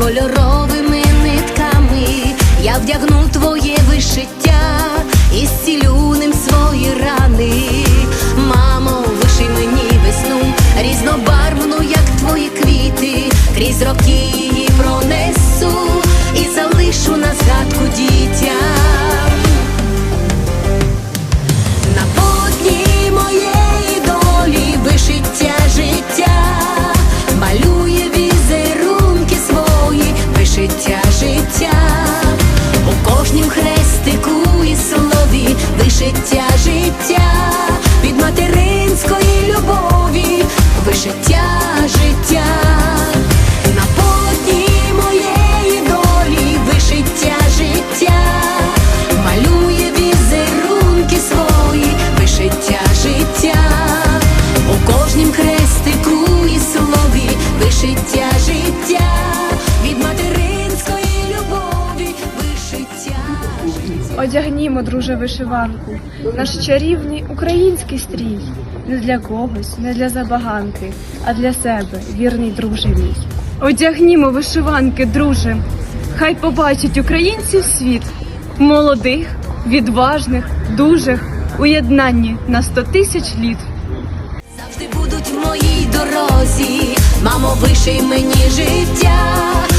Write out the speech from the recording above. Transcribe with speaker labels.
Speaker 1: кольоровими нитками. Я вдягну твоє вишиття і зцілю ним свої рани, мамо, виши мені весну, різнобарвну, як твої квіти, крізь роки. Вишиття життя, у кожнім хрестику і слові вишиття життя, від материнської любові, вишиття життя.
Speaker 2: Одягнімо, друже, вишиванку, наш чарівний український стрій. Не для когось, не для забаганки, а для себе, вірний друже мій. Одягнімо вишиванки, друже, хай побачить українців світ, молодих, відважних, дужих, у єднанні на сто тисяч літ.
Speaker 1: Завжди будуть в моїй дорозі, мамо, виший мені життя